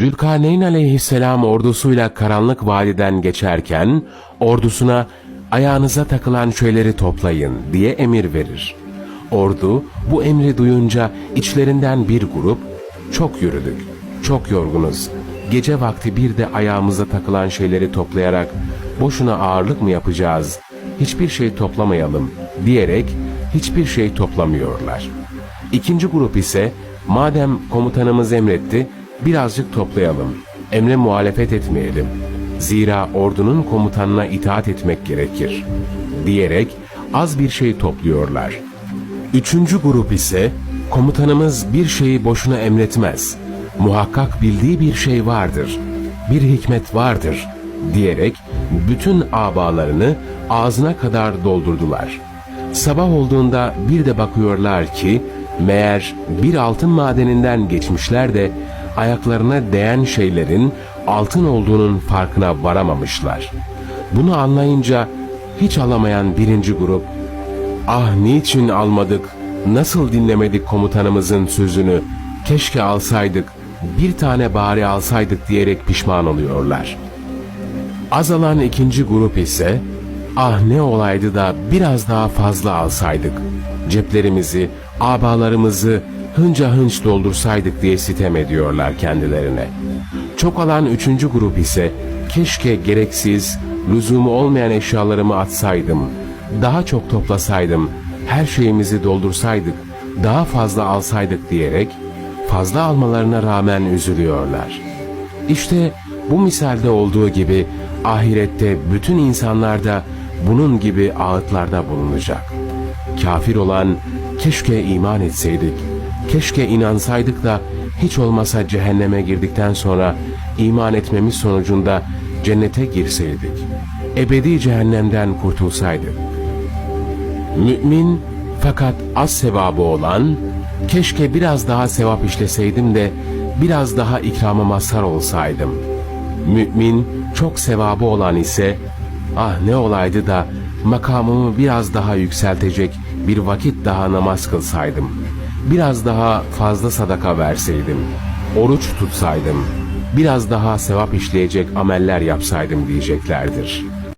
Zülkarneyn aleyhisselam ordusuyla karanlık vadiden geçerken ordusuna ayağınıza takılan şeyleri toplayın diye emir verir. Ordu bu emri duyunca içlerinden bir grup çok yürüdük, çok yorgunuz. Gece vakti bir de ayağımıza takılan şeyleri toplayarak boşuna ağırlık mı yapacağız? Hiçbir şey toplamayalım diyerek hiçbir şey toplamıyorlar. İkinci grup ise madem komutanımız emretti birazcık toplayalım. Emre muhalefet etmeyelim. Zira ordunun komutanına itaat etmek gerekir. Diyerek az bir şey topluyorlar. Üçüncü grup ise komutanımız bir şeyi boşuna emretmez. Muhakkak bildiği bir şey vardır. Bir hikmet vardır diyerek bütün abalarını ağzına kadar doldurdular. Sabah olduğunda bir de bakıyorlar ki meğer bir altın madeninden geçmişler de ayaklarına değen şeylerin altın olduğunun farkına varamamışlar. Bunu anlayınca hiç alamayan birinci grup Ah niçin almadık, nasıl dinlemedik komutanımızın sözünü, keşke alsaydık, bir tane bari alsaydık diyerek pişman oluyorlar. Azalan ikinci grup ise, ah ne olaydı da biraz daha fazla alsaydık, ceplerimizi, abalarımızı hınca hınç doldursaydık diye sitem ediyorlar kendilerine. Çok alan üçüncü grup ise, keşke gereksiz, lüzumu olmayan eşyalarımı atsaydım, daha çok toplasaydım, her şeyimizi doldursaydık, daha fazla alsaydık diyerek fazla almalarına rağmen üzülüyorlar. İşte bu misalde olduğu gibi ahirette bütün insanlar da bunun gibi ağıtlarda bulunacak. Kafir olan keşke iman etseydik, keşke inansaydık da hiç olmasa cehenneme girdikten sonra iman etmemiz sonucunda cennete girseydik. Ebedi cehennemden kurtulsaydık. Mümin fakat az sevabı olan, keşke biraz daha sevap işleseydim de biraz daha ikrama mazhar olsaydım. Mümin çok sevabı olan ise, ah ne olaydı da makamımı biraz daha yükseltecek bir vakit daha namaz kılsaydım. Biraz daha fazla sadaka verseydim. Oruç tutsaydım. Biraz daha sevap işleyecek ameller yapsaydım diyeceklerdir.''